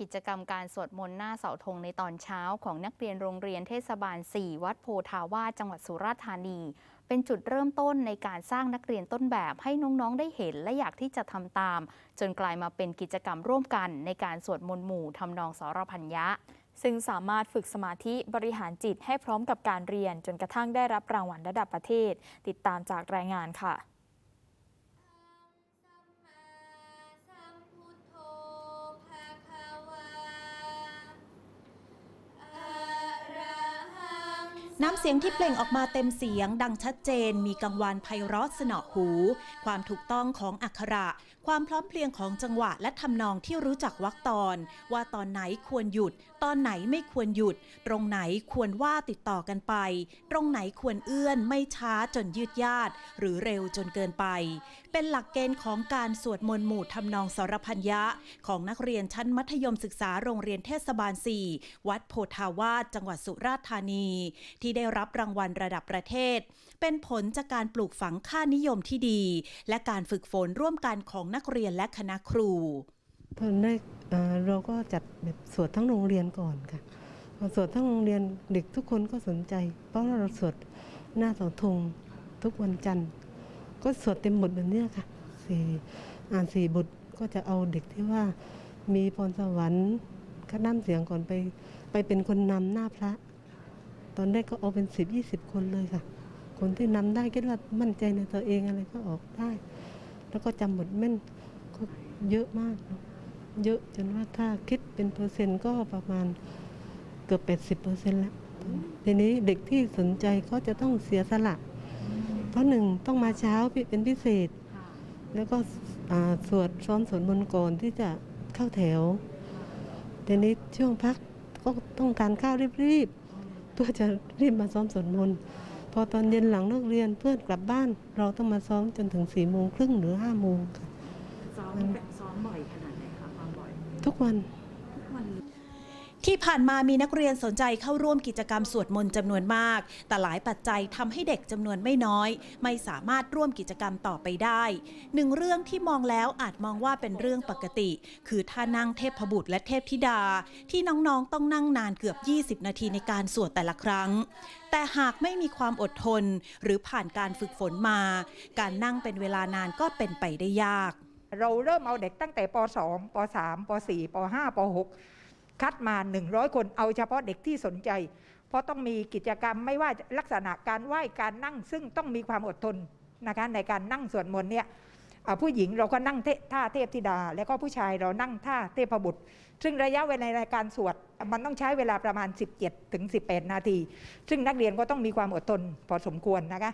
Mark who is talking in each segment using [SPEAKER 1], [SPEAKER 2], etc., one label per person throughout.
[SPEAKER 1] กิจกรรมการสวดมนต์หน้าเสาธงในตอนเช้าของนักเรียนโรงเรียนเทศบาล 4 วัดโพธาวาจังหวัดสุราษฎร์ธานี เป็นจุดเริ่มต้นในการสร้างนักเรียนต้นแบบให้น้องๆได้เห็นและอยากที่จะทำตาม จนกลายมาเป็นกิจกรรมร่วมกันในการสวดมนต์หมู่ทำนองสรพัญญะ
[SPEAKER 2] ซึ่งสามารถฝึกสมาธิบริหารจิตให้พร้อมกับการเรียนจนกระทั่งได้รับรางวัลระดับประเทศ ติดตามจากรายงานค่ะ
[SPEAKER 3] น้ำเสียงที่เปล่งออกมาเต็มเสียง ดังชัดเจน มีกังวานไพเราะสนอหู ความถูกต้องของอักขระ ความพร้อมเพรียงของจังหวะและทำนองที่รู้จักวรรคตอน ว่าตอนไหนควรหยุด ตอนไหนไม่ควรหยุด ตรงไหนควรว่าติดต่อกันไป ตรงไหนควรเอื้อน ไม่ช้าจนยืดยาดหรือเร็วจนเกินไป เป็นหลักเกณฑ์ของการสวดมนต์หมู่ทำนองสรพัญญะ ของนักเรียนชั้นมัธยมศึกษาโรงเรียนเทศบาล 4 วัดโพธาวาสจังหวัดสุราษฎร์ธานีที่ได้รับรางวัลระดับประเทศ เป็นผลจากการปลูกฝังค่านิยมที่ดี และการฝึกฝนร่วมกันของนักเรียนและคณะครู
[SPEAKER 4] ตอนแรกเอ่อเราก็จัดแบบสวดทั้งโรงเรียนก่อนค่ะพอสวดทั้งโรงเรียนเด็กทุกคนก็สนใจ เพราะเราสวดหน้าเสาธงทุกวันจันทร์ ก็สวดเต็มบทแบบนี้ค่ะสี่อ่านสี่บทก็จะเอาเด็กที่ว่ามีพรสวรรค์คัดน้ำเสียงก่อนไป ไปเป็นคนนำหน้าพระ ตอนแรกก็เอาเป็นสิบยี่สิบคนเลยค่ะ คนที่นำได้คิดว่ามั่นใจในตัวเองอะไรก็ออกได้ แล้วก็จำบทแม่นก็เยอะมาก เยอะจนว่าถ้าคิดเป็นเปอร์เซ็นต์ก็ประมาณเกือบ80เปอร์เซ็นต์แล้วทีนี้เด็กที่สนใจก็จะต้องเสียสละ เพราะหนึ่งต้องมาเช้าเป็นพิเศษ แล้วก็สวดซ้อมสวดมนต์ก่อนที่จะเข้าแถวทีนี้ช่วงพักก็ต้องการข้าวรีบๆ พื่อจะรีบมาซ้อมสวดมนต์พอตอนเย็นหลังเลิกเรียนเพื่อนกลับบ้าน เราต้องมาซ้อมจนถึงสี่โมงครึ่งหรือห้าโมงค่ะ
[SPEAKER 5] ซ้อมซ้อมบ่อยขนาดไหนคะความบ่อย
[SPEAKER 4] ทุกวัน
[SPEAKER 5] ทุกวัน
[SPEAKER 3] ที่ผ่านมามีนักเรียนสนใจเข้าร่วมกิจกรรมสวดมนต์จำนวนมาก แต่หลายปัจจัยทำให้เด็กจำนวนไม่น้อย ไม่สามารถร่วมกิจกรรมต่อไปได้หนึ่งเรื่องที่มองแล้วอาจมองว่าเป็นเรื่องปกติ คือท่านั่งเทพบุตรและเทพธิดา ที่น้องๆต้องนั่งนานเกือบ 20 นาทีในการสวดแต่ละครั้ง แต่หากไม่มีความอดทน หรือผ่านการฝึกฝนมา การนั่งเป็นเวลานานก็เป็นไปได้ยาก
[SPEAKER 6] เราเริ่มเอาเด็กตั้งแต่ป .2 ป .3 ป .4 ป .5 ป .6 คัดมา 100 คนเอาเฉพาะเด็กที่สนใจ เพราะต้องมีกิจกรรมไม่ว่าลักษณะการไหว้การนั่ง ซึ่งต้องมีความอดทนนะคะในการนั่งสวดมนต์เนี่ยผู้หญิงเราก็นั่งท่าเทพธิดา แล้วก็ผู้ชายเรานั่งท่าเทพบุตร ซึ่งระยะเวลาในการสวดมันต้องใช้เวลาประมาณ 17-18 นาที ซึ่งนักเรียนก็ต้องมีความอดทนพอสมควรนะคะ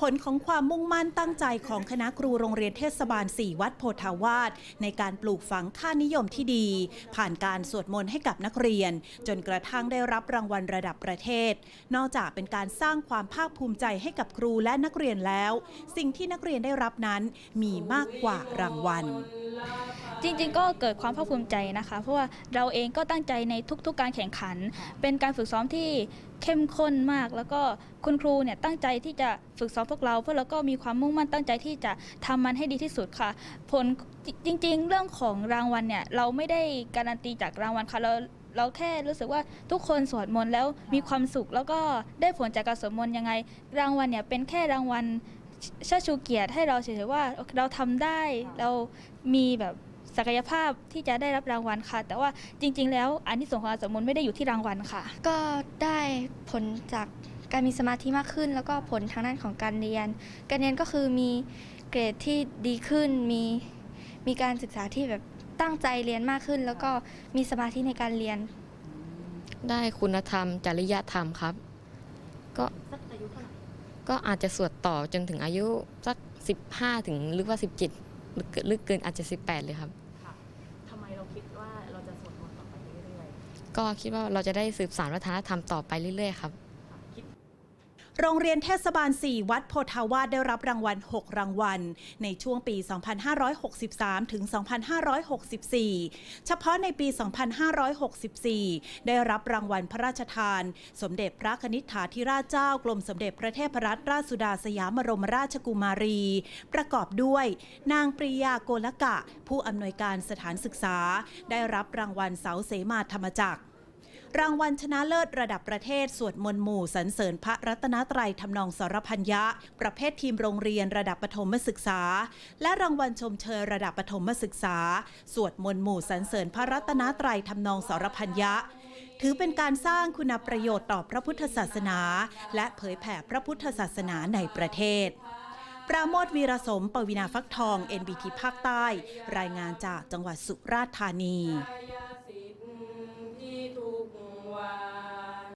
[SPEAKER 3] ผลของความมุ่งมั่นตั้งใจของคณะครูโรงเรียนเทศบาล 4 วัดโพธาวาสในการปลูกฝังค่านิยมที่ดี ผ่านการสวดมนต์ให้กับนักเรียน จนกระทั่งได้รับรางวัลระดับประเทศ นอกจากเป็นการสร้างความภาคภูมิใจให้กับครูและนักเรียนแล้ว สิ่งที่นักเรียนได้รับนั้นมีมากกว่ารางวัล
[SPEAKER 7] จริงๆ ก็เกิดความภาคภูมิใจนะคะ เพราะว่าเราเองก็ตั้งใจในทุกๆ การแข่งขัน เป็นการฝึกซ้อมที่เข้มข้นมาก แล้วก็คุณครูเนี่ยตั้งใจที่จะฝึกซ้อมพวกเรา เพื่อเราก็มีความมุ่งมั่นตั้งใจที่จะทำมันให้ดีที่สุดค่ะ ผลจริง ๆ เรื่องของรางวัลเนี่ยเราไม่ได้การันตีจากรางวัลค่ะเราเราแค่รู้สึกว่าทุกคนสวดมนต์แล้วมีความสุข แล้วก็ได้ผลจากการสวดมนต์ยังไง รางวัลเนี่ยเป็นแค่รางวัล เชิดชูเกียรติให้เราเฉยๆว่าเราทำได้เรามีแบบศักยภาพที่จะได้รับรางวัลค่ะ แต่ว่าจริง ๆ แล้วอันที่ส่งส์ของการสวดมนต์ไม่ได้อยู่ที่รางวัลค่ะ
[SPEAKER 8] ก็ได้ผลจากการมีสมาธิมากขึ้น แล้วก็ผลทางด้านของการเรียน การเรียนก็คือมีเกรดที่ดีขึ้น มีมีการศึกษาที่แบบตั้งใจเรียนมากขึ้น แล้วก็มีสมาธิในการเรียน
[SPEAKER 9] ได้คุณธรรมจริยธรรมครับ ก็ก็อา จจะสวดต่อจนถึงอายุสัก 15 ถึงหรือว่า 17หรือเกินหรือเกินอาจจะ 18 เลยครับ
[SPEAKER 5] ค่ะทำไมเราคิดว่าเราจะสวดมนต์ต่อไปเรื่อย
[SPEAKER 9] ก็คิดว่าเราจะได้สืบสานวัฒนธรรมต่อไปเรื่อยๆครับ
[SPEAKER 3] โรงเรียนเทศบาล 4 วัดโพธาวาสได้รับรางวัล 6 รางวัล ในช่วงปี 2563 ถึง 2564 เฉพาะในปี 2564 ได้รับรางวัลพระราชทาน สมเด็จพระนิษฐาธิราชเจ้ากรมสมเด็จพระเทพรัตนราชสุดาสยามบรมราชกุมารี ประกอบด้วย นางปริยาโกลกะ ผู้อำนวยการสถานศึกษา ได้รับรางวัลเสาเสมาธรรมจักร รางวัลชนะเลิศระดับประเทศสวดมนต์หมู่สรรเสริญพระรัตนตรัยทำนองสรพัญญะ ประเภททีมโรงเรียนระดับประถมศึกษา และรางวัลชมเชยระดับประถมศึกษา สวดมนต์หมู่สรรเสริญพระรัตนตรัยทำนองสรพัญญะถือเป็นการสร้างคุณประโยชน์ต่อพระพุทธศาสนา และเผยแผ่พระพุทธศาสนาในประเทศ ปราโมทวีรสม ปวินาฟักทอง NBT ภาคใต้ รายงานจากจังหวัดสุราษฎร์ธานี